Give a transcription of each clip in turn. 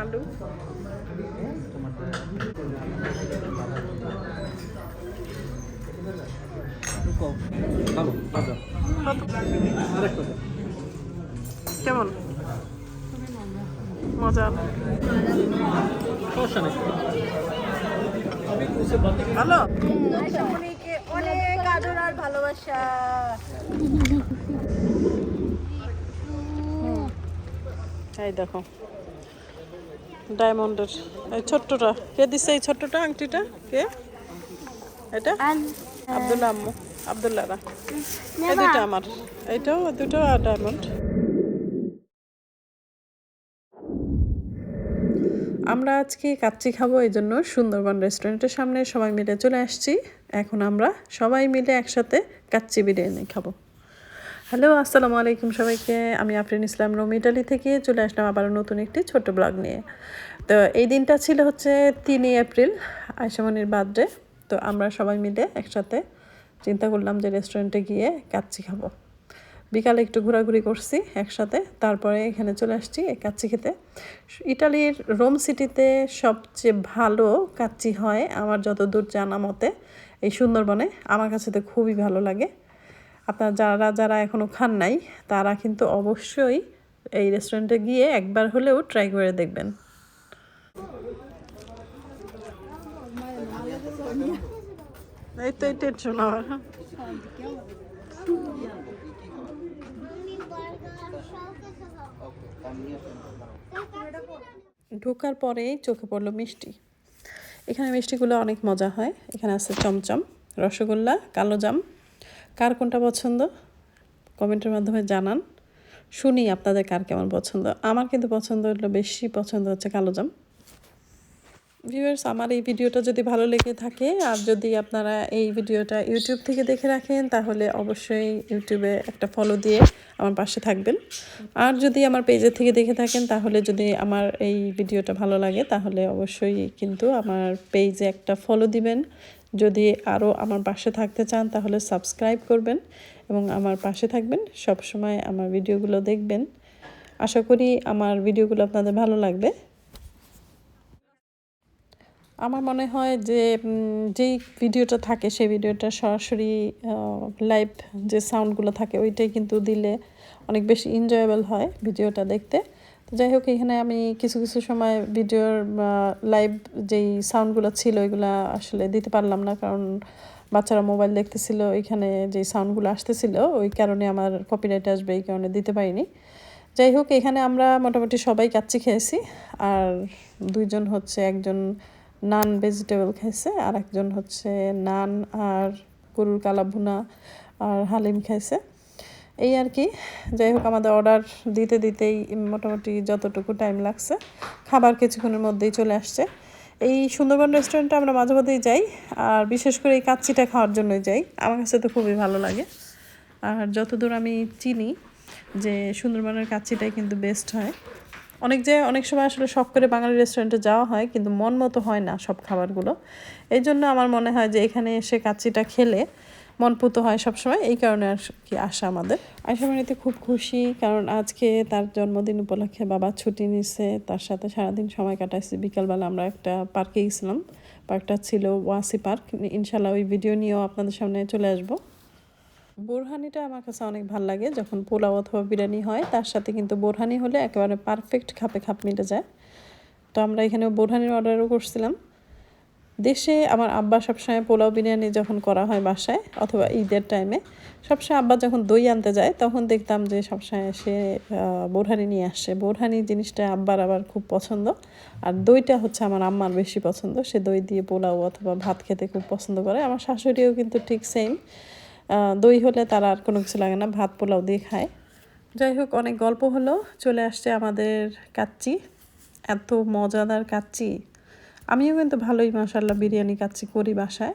আলু কেমন? মজা? সমস্যা নেই। ভালো? অনেক আদর আর ভালোবাসা। এই দেখো ডায়মন্ডের এই ছোট্টটা কে দিছে এই ছোট্টটা আংটিটা? কে? এটা? আব্দুল্লাহ আম্মু আব্দুল্লাহরা এই দুটো আমার এইটাও দুটো আর ডায়মন্ড। আমরা আজকে কাচ্চি খাব, এই জন্য সুন্দরবন রেস্টুরেন্টের সামনে সবাই মিলে চলে আসছি। এখন আমরা সবাই মিলে একসাথে কাচ্চি বিরিয়ানি খাব। হ্যালো, আসসালামু আলাইকুম সবাইকে। আমি আফরিন ইসলাম রোম, ইটালি থেকে। চলে আসলাম আবার নতুন একটি ছোট ব্লগ নিয়ে। তো এই দিনটা ছিল হচ্ছে তিনই এপ্রিল আয়সামনির বার্থডে। তো আমরা সবাই মিলে একসাথে চিন্তা করলাম যে রেস্টুরেন্টে গিয়ে কাচ্চি খাব। বিকালে একটু ঘোরাঘুরি করছি একসাথে, তারপরে এখানে চলে আসছি কাচ্চি খেতে। ইটালির রোম সিটিতে সবচেয়ে ভালো কাচ্চি হয় আমার যতদূর জানা মতে এই সুন্দরবনে। আমার কাছে তো খুবই ভালো লাগে। আপনারা যারা যারা এখনও খান নাই, তারা কিন্তু অবশ্যই এই রেস্টুরেন্টে গিয়ে একবার হলেও ট্রাই করে দেখবেন। এই তো এই টেনশন আমার। ঢোকার পরেই চোখে পড়ল মিষ্টি। এখানে মিষ্টিগুলো অনেক মজা হয়। এখানে আছে চমচম, রসগোল্লা, কালো জাম। কার কোনটা পছন্দ? কমেন্টের মাধ্যমে জানান। শুনি আপনাদের কার কেমন পছন্দ। আমার কিন্তু পছন্দ হলো, বেশি পছন্দ হচ্ছে কালো জাম। ভিউয়ার্স আমার এই ভিডিওটা যদি ভালো লেগে থাকে, আর যদি আপনারা এই ভিডিওটা ইউটিউব থেকে দেখে রাখেন, তাহলে অবশ্যই ইউটিউবে একটা ফলো দিয়ে আমার পাশে থাকবেন। আর যদি আমার পেজের থেকে দেখে থাকেন, তাহলে যদি আমার এই ভিডিওটা ভালো লাগে, তাহলে অবশ্যই কিন্তু আমার পেজে একটা ফলো দিবেন। যদি আরও আমার পাশে থাকতে চান, তাহলে সাবস্ক্রাইব করবেন এবং আমার পাশে থাকবেন। সব সময় আমার ভিডিওগুলো দেখবেন। আশা করি আমার ভিডিওগুলো আপনাদের ভালো লাগবে। আমার মনে হয় যে যেই ভিডিওটা থাকে, সেই ভিডিওটা সরাসরি লাইভ যে সাউন্ডগুলো থাকে, ওইটাই কিন্তু দিলে অনেক বেশি এনজয়েবল হয় ভিডিওটা দেখতে। তো যাই হোক, এখানে আমি কিছু কিছু সময় ভিডিওর লাইভ যেই সাউন্ডগুলো ছিল, ওইগুলো আসলে দিতে পারলাম না, কারণ বাচ্চারা মোবাইল দেখতেছিল, ওইখানে যেই সাউন্ডগুলো আসতেছিল, ওই কারণে আমার কপিরাইট আসবে, এই কারণে দিতে পারিনি। যাই হোক, এখানে আমরা মোটামুটি সবাই কাচ্চি খেয়েছি, আর দুইজন হচ্ছে একজন নান ভেজিটেবল খাইছে আর একজন হচ্ছে নান আর গরুর কালাভুনা আর হালিম খাইছে। এই আর কি, যাই হোক আমাদের অর্ডার দিতে দিতেই মোটামুটি যতটুকু টাইম লাগছে, খাবার কিছুক্ষণের মধ্যেই চলে আসছে। এই সুন্দরবন রেস্টুরেন্টে আমরা মাঝে মধ্যেই যাই, আর বিশেষ করে এই কাচ্চিটা খাওয়ার জন্যই যাই। আমার কাছে তো খুবই ভালো লাগে। আর যতদূর আমি চিনি যে সুন্দরবনের কাচ্চিটাই কিন্তু বেস্ট হয়। অনেক যে, অনেক সময় আসলে শখ করে বাঙালি রেস্টুরেন্টে যাওয়া হয়, কিন্তু মন মতো হয় না সব খাবারগুলো। এই জন্য আমার মনে হয় যে এখানে এসে কাচ্চিটা খেলে মন পুতো হয় সবসময় এই কারণে আর কি আসা আমাদের। আয়সামানিতে খুব খুশি, কারণ আজকে তার জন্মদিন উপলক্ষে বাবা ছুটি নিছে। তার সাথে সারাদিন সময় কাটাইছি। বিকালবেলা আমরা একটা পার্কে গেছিলাম। পার্কটা ছিল ওয়াসি পার্ক। ইনশাল্লাহ ওই ভিডিও নিয়েও আপনাদের সামনে চলে আসব। বোরহানিটা আমার কাছে অনেক ভালো লাগে। যখন পোলাও অথবা বিরিয়ানি হয়, তার সাথে কিন্তু বোরহানি হলে একেবারে পারফেক্ট খাপে খাপ মিলে যায়। তো আমরা এখানে বোরহানির অর্ডারও করছিলাম। দেশে আমার আব্বা সবসময় পোলাও বিরিয়ানি যখন করা হয় বাসায় অথবা ঈদের টাইমে সবসময় আব্বা যখন দই আনতে যায়, তখন দেখতাম যে সবসময় সে বোরহানি নিয়ে আসে। বোরহানি জিনিসটা আব্বার আবার খুব পছন্দ। আর দইটা হচ্ছে আমার আম্মার বেশি পছন্দ। সে দই দিয়ে পোলাও অথবা ভাত খেতে খুব পছন্দ করে। আমার শাশুড়িও কিন্তু ঠিক সেম দই হলে তারা আর কোনো কিছু লাগে না, ভাত পোলাও দিয়ে খায়। যাই হোক, অনেক গল্প হলো, চলে আসছে আমাদের কাচ্চি। এত মজাদার কাচ্চি। আমিও কিন্তু ভালোই মাসাল্লাহ বিরিয়ানি কাচ্চি করি বাসায়।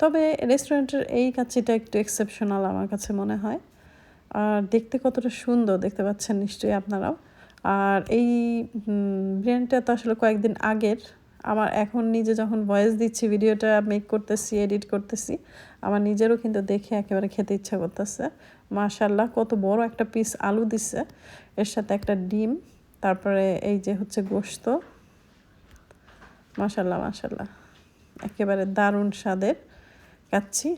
তবে রেস্টুরেন্টের এই কাচ্চিটা একটু এক্সেপশনাল আমার কাছে মনে হয়। আর দেখতে কতটা সুন্দর দেখতে পাচ্ছেন নিশ্চয়ই আপনারাও। আর এই বিরিয়ানিটা তো আসলে কয়েকদিন আগের। আমার এখন নিজে যখন ভয়েস দিচ্ছি ভিডিওটা মেক করতেছি এডিট করতেছি, আমার নিজেরও কিন্তু দেখে একেবারে খেতে ইচ্ছা করতেছে। মাশাল্লাহ কত বড় একটা পিস আলু দিছে। এর সাথে একটা ডিম, তারপরে এই যে হচ্ছে গোস্ত। মাশাল্লাহ মাশাল্লাহ একেবারে দারুণ স্বাদের। খাচ্ছি।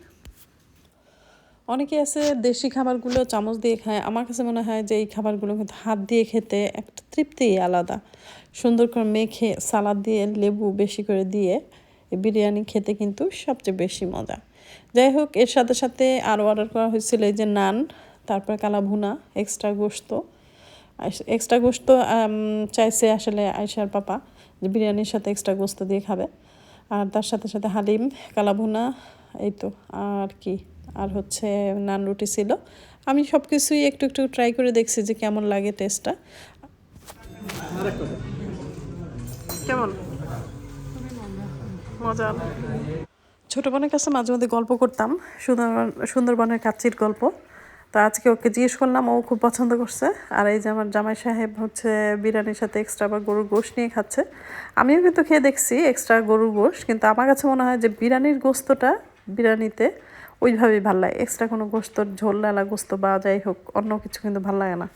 অনেকে আছে দেশি খাবারগুলো চামচ দিয়ে খায়। আমার কাছে মনে হয় যে এই খাবারগুলো কিন্তু হাত দিয়ে খেতে একটা তৃপ্তি আলাদা। সুন্দর করে মেখে সালাদ দিয়ে লেবু বেশি করে দিয়ে বিরিয়ানি খেতে কিন্তু সবচেয়ে বেশি মজা। যাই হোক, এর সাথে সাথে আরও অর্ডার করা হয়েছিল এই যে নান, তারপর কালা ভুনা এক্সট্রা গোস্ত এক্সট্রা গোস্ত চাইছে আসলে আয়সার পাপা যে বিরিয়ানির সাথে এক্সট্রা গোস্ত দিয়ে খাবে। আর তার সাথে সাথে হালিম, কালাভুনা এই তো আর কি আর হচ্ছে নান রুটি ছিল। আমি সব কিছুই একটু একটু ট্রাই করে দেখছি যে কেমন লাগে টেস্টটা কেমন? মজা ছোট বোনের কাছে মাঝে মধ্যে গল্প করতাম সুন্দরবন সুন্দরবনের কাচ্চির গল্প। তো আজকে ওকে জিজ্ঞেস করলাম ও খুব পছন্দ করছে। আর এই যে আমার জামাই সাহেব হচ্ছে বিরিয়ানির সাথে এক্সট্রা বা গরুর গোশ নিয়ে খাচ্ছে। আমিও কিন্তু খেয়ে দেখছি এক্সট্রা গরুর গোশ কিন্তু আমার কাছে মনে হয় যে বিরিয়ানির গোস্তটা বিরিয়ানিতে ওইভাবেই ভালো লাগে। এক্সট্রা কোনো গোস্তর ঝোল ডালা গোস্ত বা যাই হোক অন্য কিছু কিন্তু ভালো লাগে না।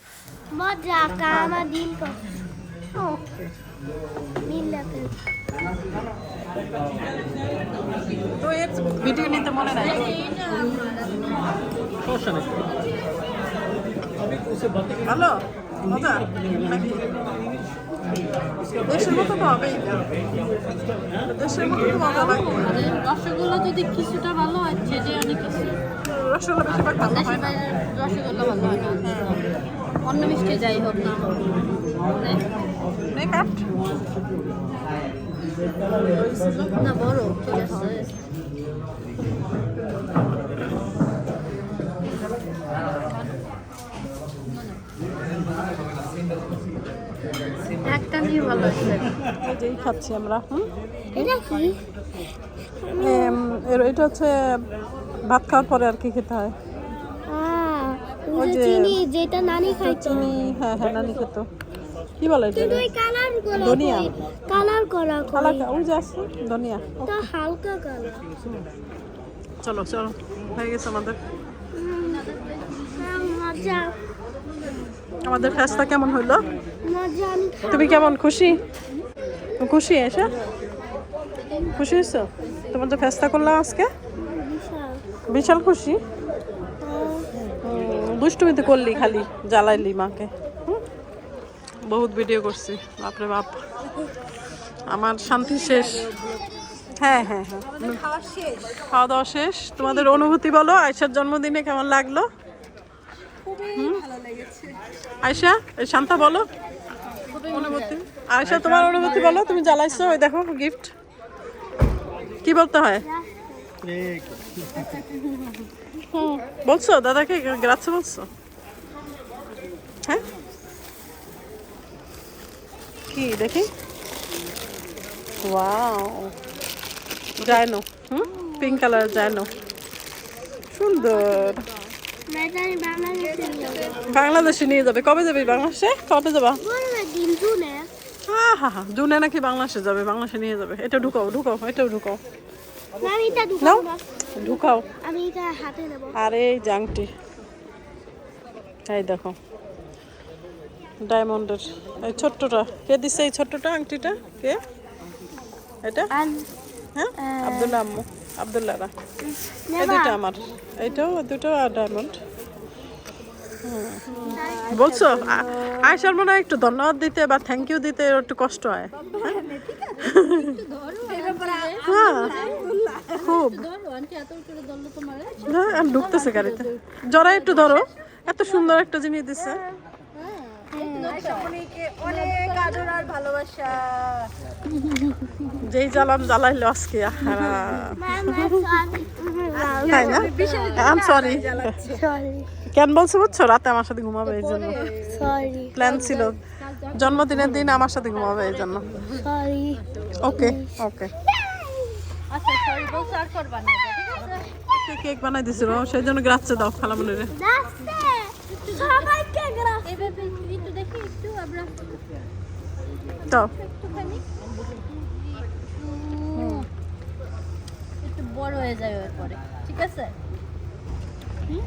নিতে মনে নাই? রসগোল্লা যদি কিছুটা ভালো হয় যে অনেক কিছু। রসগোল্লা বেশিরভাগ ভালো হয় না। অন্য মিষ্টি যাই হোক না মেকআপ মানে না বড় ঠিক আছে। যেই খাচ্ছি আমরা হুম এটা কি এটা হচ্ছে ভাত খাওয়ার পরে আর কি খেতে হয় ওই ওই যে যে- চিনি যেটা নানি খাইতো চিনি হ্যাঁ হ্যাঁ নানি খেত কি বলে এটা কালার করা ধনিয়া। কালার করা কালা কই ওই যে আছে ধনিয়া তা হালকা কালার চলো চলো হয়ে গেছে আমাদের আমাদের কেমন হইল। তুমি কেমন? খুশি? খুশি এসে। খুশি হয়েছো? তোমাদের ফেস্তা করলাম আজকে। বিশাল খুশি। দুষ্টুমি তো করলি খালি জ্বালাইলি মাকে? বহুত ভিডিও করছি বাপরে বাপ। আমার শান্তি শেষ। হ্যাঁ হ্যাঁ হ্যাঁ। খাওয়া দাওয়া শেষ। তোমাদের অনুভূতি বলো আয়সার জন্মদিনে কেমন লাগল? আয়সা শান্তা বলো। অনুভূতি? আয়সা তোমার অনুভূতি বলো তুমি জ্বালাইছো ওই দেখো গিফট কি বলতে হয়? বলছো দাদাকে গ্রাচ্ছে বলছো? হ্যাঁ? কি দেখি? ওয়াও জায়নো হুম? পিঙ্ক কালার জায়নো সুন্দর। বাংলাদেশে নিয়ে যাব। কবে যাবে বাংলাদেশে? কবে যাবা? জুনে। নাকি বাংলাদেশে যাবে বাংলাদেশে নিয়ে যাবে। এটা ঢুকাও ঢুকাও এটাও ঢুকাও। নাও ঢুকাও। আমি এটা হাতে নেব। আর এই জাংটি। এই দেখো ডায়মন্ডের। এই ছোট্টটা কে দিছে এই ছোট্টটা আংটিটা? কে? এটা? হ্যাঁ? আব্দুল্লাহ আম্মু আব্দুল্লাহরা এই দুটো আমার। এইটাও দুটো আর ডায়মন্ড। বলছো? আয় আয়সার মনে হয় একটু ধন্যবাদ দিতে বা থ্যাংক ইউ দিতে একটু কষ্ট হয়। হ্যাঁ। খুব তোমার হ্যাঁ আর ঢুকতেছে গাড়িতে। জরা একটু ধরো। এত সুন্দর একটা জিনিস দিছে আয়সামণিকে অনেক আদর আর ভালোবাসা যেই জ্বালাম জ্বালাইলো আজকে তাই না? আম সরি কেন বলছো বুঝছ? রাতে আমার সাথে ঘুমাবে এই জন্য। প্ল্যান ছিল। জন্মদিনের দিন আমার সাথে ঘুমাবে এই জন্য। ওকে ওকে আচ্ছা কেক বানাই দিছিল সেই জন্য গ্রাচ্ছে দাও খালামুনিরে। একটু দেখি একটু আমরা তো। একটু বড় হয়ে যাবে ঠিক আছে? হুম?